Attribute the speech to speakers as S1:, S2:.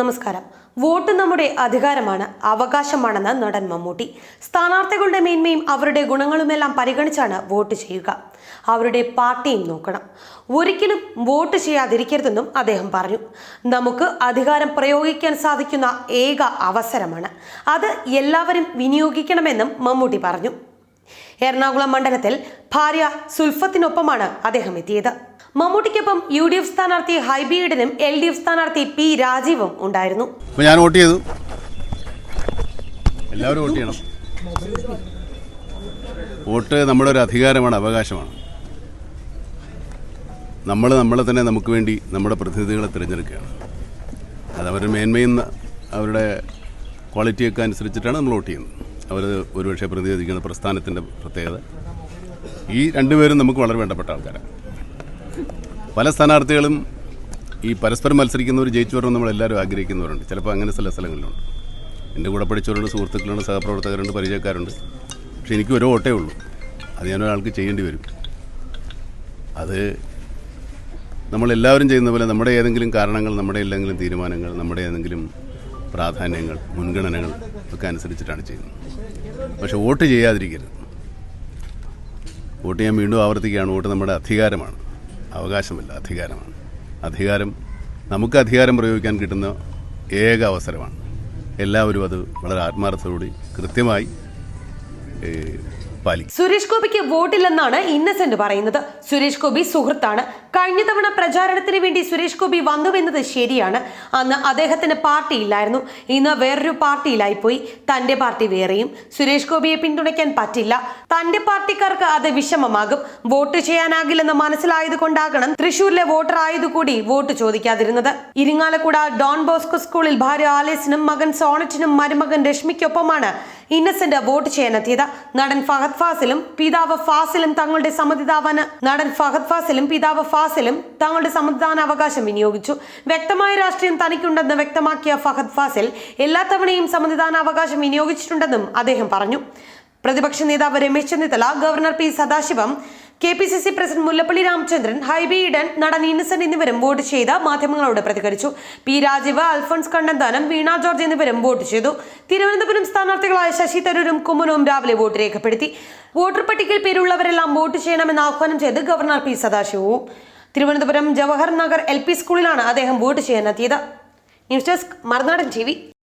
S1: നമസ്കാരം വോട്ട് നമ്മുടെ അധികാരമാണ് അവകാശമാണെന്ന് നടൻ മമ്മൂട്ടി സ്ഥാനാർത്ഥികളുടെ മേന്മയും അവരുടെ ഗുണങ്ങളുമെല്ലാം പരിഗണിച്ചാണ് വോട്ട് ചെയ്യുക അവരുടെ പാർട്ടിയും നോക്കണം ഒരിക്കലും വോട്ട് ചെയ്യാതിരിക്കരുതെന്നും അദ്ദേഹം പറഞ്ഞു നമുക്ക് അധികാരം പ്രയോഗിക്കാൻ സാധിക്കുന്ന ഏക അവസരമാണ് അത് എല്ലാവരും വിനിയോഗിക്കണമെന്നും മമ്മൂട്ടി പറഞ്ഞു എറണാകുളം മണ്ഡലത്തിൽ ഭാര്യ സുൽഫത്തിനൊപ്പമാണ് അദ്ദേഹം എത്തിയത് മമ്മൂട്ടിക്കൊപ്പം യു ഡി എഫ് സ്ഥാനാർത്ഥി ഹൈബിയുടനും എൽ ഡി എഫ് സ്ഥാനാർത്ഥി പി രാജീവും ഉണ്ടായിരുന്നു ഞാൻ വോട്ട് ചെയ്തു എല്ലാവരും വോട്ട് ചെയ്യണം വോട്ട് നമ്മുടെ ഒരു അധികാരമാണ് അവകാശമാണ് നമ്മൾ നമ്മളെ തന്നെ നമുക്ക് വേണ്ടി നമ്മുടെ പ്രതിനിധികളെ തിരഞ്ഞെടുക്കുകയാണ് അതവരുടെ മേന്മയും അവരുടെ ക്വാളിറ്റിയൊക്കെ അനുസരിച്ചിട്ടാണ് നമ്മൾ വോട്ട് ചെയ്യുന്നത് അവർ ഒരുപക്ഷെ പ്രതിനിധിക്കുന്ന പ്രസ്ഥാനത്തിൻ്റെ പ്രത്യേകത ഈ രണ്ടുപേരും നമുക്ക് വളരെ വേണ്ടപ്പെട്ട ആൾക്കാരാണ് പല സ്ഥാനാർത്ഥികളും ഈ പരസ്പരം മത്സരിക്കുന്നവർ ജയിച്ചു വരണം നമ്മളെല്ലാവരും ആഗ്രഹിക്കുന്നവരുണ്ട് ചിലപ്പോൾ അങ്ങനെ ചില സ്ഥലങ്ങളിലുണ്ട് എൻ്റെ കൂടെ പഠിച്ചവരുണ്ട് സുഹൃത്തുക്കളുണ്ട് സഹപ്രവർത്തകരുണ്ട് പരിചയക്കാരുണ്ട് പക്ഷെ എനിക്ക് ഒരു ഓട്ടേ ഉള്ളൂ അത് ഞാൻ ഒരാൾക്ക് ചെയ്യേണ്ടി വരും അത് നമ്മളെല്ലാവരും ചെയ്യുന്ന പോലെ നമ്മുടെ ഏതെങ്കിലും കാരണങ്ങൾ നമ്മുടെ ഏതെങ്കിലും തീരുമാനങ്ങൾ നമ്മുടെ ഏതെങ്കിലും പ്രാധാന്യങ്ങൾ മുൻഗണനകൾ ഒക്കെ അനുസരിച്ചിട്ടാണ് ചെയ്യുന്നത് പക്ഷേ വോട്ട് ചെയ്യാതിരിക്കരുത് വോട്ട് ചെയ്യാൻ വീണ്ടും ആവർത്തിക്കുകയാണ് വോട്ട് നമ്മുടെ അധികാരമാണ് അവകാശമല്ല അധികാരമാണ് അധികാരം നമുക്ക് അധികാരം പ്രയോഗിക്കാൻ കിട്ടുന്ന ഏക അവസരമാണ് എല്ലാവരും അത് വളരെ ആത്മാർത്ഥതയോടെ കൃത്യമായി പാലിക്കും
S2: സുരേഷ് ഗോപിക്ക് വോട്ടില്ലെന്നാണ് ഇന്നസെന്റ് പറയുന്നത് സുരേഷ് ഗോപി സുഹൃത്താണ് കഴിഞ്ഞ തവണ പ്രചാരണത്തിന് വേണ്ടി സുരേഷ് ഗോപി വന്നുവെന്നത് ശരിയാണ് അന്ന് അദ്ദേഹത്തിന് പാർട്ടി ഇല്ലായിരുന്നു ഇന്ന് വേറൊരു പോയി തന്റെ പാർട്ടി വേറെയും സുരേഷ് ഗോപിയെ പിന്തുണയ്ക്കാൻ പറ്റില്ല തന്റെ പാർട്ടിക്കാർക്ക് അത് വിഷമമാകും വോട്ട് ചെയ്യാനാകില്ലെന്ന് മനസ്സിലായത് കൊണ്ടാകണം തൃശൂരിലെ ആയതുകൂടി വോട്ട് ചോദിക്കാതിരുന്നത് ഇരിങ്ങാലക്കുട ഡോൺ ബോസ്കോ സ്കൂളിൽ ഭാര്യ ആലേസിനും മകൻ സോണറ്റിനും മരുമകൻ രശ്മിക്കൊപ്പമാണ് ഇന്നസെന്റ് വോട്ട് ചെയ്യാനെത്തിയത് നടൻ ഫഹദ് ഫാസിലും പിതാവ് ഫാസിലും തങ്ങളുടെ സമ്മതിദാവാന് നടൻ ഫഹദ് ഫാസിലും പിതാവ് ഫാസിലും തങ്ങളുടെ സമ്മതിദാന അവകാശം വിനിയോഗിച്ചു വ്യക്തമായ രാഷ്ട്രീയം തനിക്കുണ്ടെന്ന് വ്യക്തമാക്കിയ ഫഹദ് ഫാസിൽ എല്ലാ തവണയും സമ്മതിദാന അവകാശം വിനിയോഗിച്ചിട്ടുണ്ടെന്നും അദ്ദേഹം പറഞ്ഞു പ്രതിപക്ഷ നേതാവ് Ramesh Chennithala governor P Sathasivam K P C C president Mullappally Ramachandran Hibi Eden നടൻ ഇന്നസെന്റ് എന്നിവരും വോട്ട് ചെയ്ത മാധ്യമങ്ങളോട് പ്രതികരിച്ചു P Rajeev Alphons Kannanthanam Veena George എന്നിവരും വോട്ട് ചെയ്തു തിരുവനന്തപുരം സ്ഥാനാർത്ഥികളായ ശശി തരൂരും കുമ്മനവും രാവിലെ വോട്ട് രേഖപ്പെടുത്തി വോട്ടർ പട്ടികയിൽ പേരുള്ളവരെല്ലാം വോട്ട് ചെയ്യണമെന്ന് ആഹ്വാനം ചെയ്ത് ഗവർണർ പി സദാശിവവും തിരുവനന്തപുരം ജവഹർ നഗർ എൽ പി സ്കൂളിലാണ് അദ്ദേഹം വോട്ട് ചെയ്യാനെത്തിയത് ന്യൂസ് ഡെസ്ക് മറുനാടൻ ടി